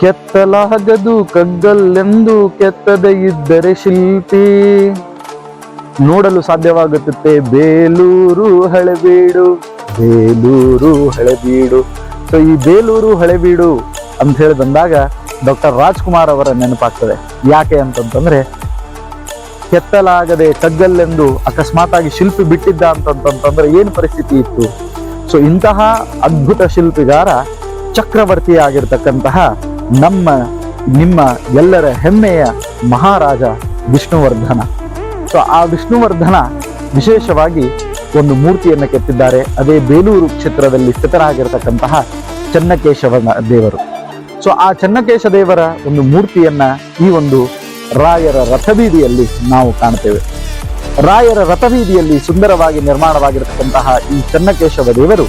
ಕೆತ್ತಲಾಗದು ಕಗ್ಗಲ್ಲೆಂದು ಕೆತ್ತದೆ ಇದ್ದರೆ ಶಿಲ್ಪಿ. ನೋಡಲು ಸಾಧ್ಯವಾಗುತ್ತೆ ಬೇಲೂರು ಹಳೆಬೀಡು. ಬೇಲೂರು ಹಳೆಬೀಡು. ಸೊ, ಈ ಬೇಲೂರು ಹಳೆಬೀಡು ಅಂತ ಹೇಳಿ ಬಂದಾಗ ಡಾಕ್ಟರ್ ರಾಜ್ಕುಮಾರ್ ಅವರ ನೆನಪಾಗ್ತದೆ. ಯಾಕೆ ಅಂತಂತಂದ್ರೆ, ಕೆತ್ತಲಾಗದೆ ಕಗ್ಗಲ್ಲೆಂದು ಅಕಸ್ಮಾತಾಗಿ ಶಿಲ್ಪಿ ಬಿಟ್ಟಿದ್ದ ಅಂತಂತಂದ್ರೆ ಏನು ಪರಿಸ್ಥಿತಿ ಇತ್ತು? ಸೊ, ಇಂತಹ ಅದ್ಭುತ ಶಿಲ್ಪಿಗಾರ ಚಕ್ರವರ್ತಿ ಆಗಿರ್ತಕ್ಕಂತಹ ನಮ್ಮ, ನಿಮ್ಮ ಎಲ್ಲರ ಹೆಮ್ಮೆಯ ಮಹಾರಾಜ ವಿಷ್ಣುವರ್ಧನ. ಸೊ, ಆ ವಿಷ್ಣುವರ್ಧನ ವಿಶೇಷವಾಗಿ ಒಂದು ಮೂರ್ತಿಯನ್ನು ಕೆತ್ತಿದ್ದಾರೆ. ಅದೇ ಬೇಲೂರು ಕ್ಷೇತ್ರದಲ್ಲಿ ಸ್ಥಿತರಾಗಿರ್ತಕ್ಕಂತಹ ಚನ್ನಕೇಶವನ ದೇವರು. ಸೊ, ಆ ಚನ್ನಕೇಶ ದೇವರ ಒಂದು ಮೂರ್ತಿಯನ್ನ ಈ ಒಂದು ರಾಯರ ರಥಬೀದಿಯಲ್ಲಿ ನಾವು ಕಾಣ್ತೇವೆ. ರಾಯರ ರಥಬೀದಿಯಲ್ಲಿ ಸುಂದರವಾಗಿ ನಿರ್ಮಾಣವಾಗಿರತಕ್ಕಂತಹ ಈ ಚನ್ನಕೇಶವ ದೇವರು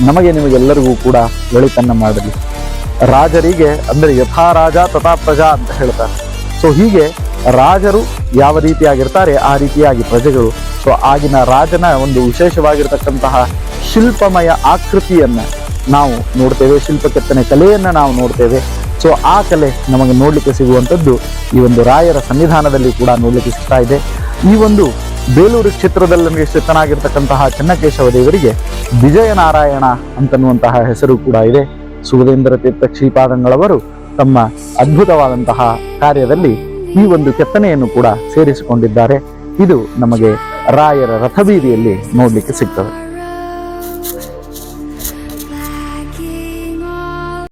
ನಮಗೆ ನಿಮಗೆಲ್ಲರಿಗೂ ಕೂಡ ಒಳಿತನ್ನ ಮಾಡಲಿ. ರಾಜರಿಗೆ, ಅಂದರೆ ಯಥಾ ರಾಜ, ತಥಾ ಪ್ರಜಾ ಅಂತ ಹೇಳ್ತಾರೆ. ಸೊ ಹೀಗೆ ರಾಜರು ಯಾವ ರೀತಿಯಾಗಿರ್ತಾರೆ, ಆ ರೀತಿಯಾಗಿ ಪ್ರಜೆಗಳು. ಸೊ ಆಗಿನ ರಾಜನ ಒಂದು ವಿಶೇಷವಾಗಿರ್ತಕ್ಕಂತಹ ಶಿಲ್ಪಮಯ ಆಕೃತಿಯನ್ನು ನಾವು ನೋಡ್ತೇವೆ ಶಿಲ್ಪ ಕೆತ್ತನೆ ಕಲೆಯನ್ನು ನಾವು ನೋಡ್ತೇವೆ. ಸೊ ಆ ಕಲೆ ನಮಗೆ ನೋಡಲಿಕ್ಕೆ ಸಿಗುವಂಥದ್ದು ಈ ಒಂದು ರಾಯರ ಸನ್ನಿಧಾನದಲ್ಲಿ ಕೂಡ ನೋಡಲಿಕ್ಕೆ ಸಿಗ್ತಾ ಇದೆ. ಈ ಒಂದು ಬೇಲೂರು ಕ್ಷೇತ್ರದಲ್ಲಿ ನಮಗೆ ಸ್ಥಿತನಾಗಿರ್ತಕ್ಕಂತಹ ಚೆನ್ನಕೇಶವ ದೇವರಿಗೆ ವಿಜಯನಾರಾಯಣ ಅಂತನ್ನುವಂತಹ ಹೆಸರು ಕೂಡ ಇದೆ. ಸುಗದೇಂದ್ರ ತೀರ್ಥ ಶ್ರೀಪಾದಂಗಳವರು ತಮ್ಮ ಅದ್ಭುತವಾದಂತಹ ಕಾರ್ಯದಲ್ಲಿ ಈ ಒಂದು ಕೆತ್ತನೆಯನ್ನು ಕೂಡ ಸೇರಿಸಿಕೊಂಡಿದ್ದಾರೆ. ಇದು ನಮಗೆ ರಾಯರ ರಥಬೀದಿಯಲ್ಲಿ ನೋಡಲಿಕ್ಕೆ ಸಿಗ್ತದೆ.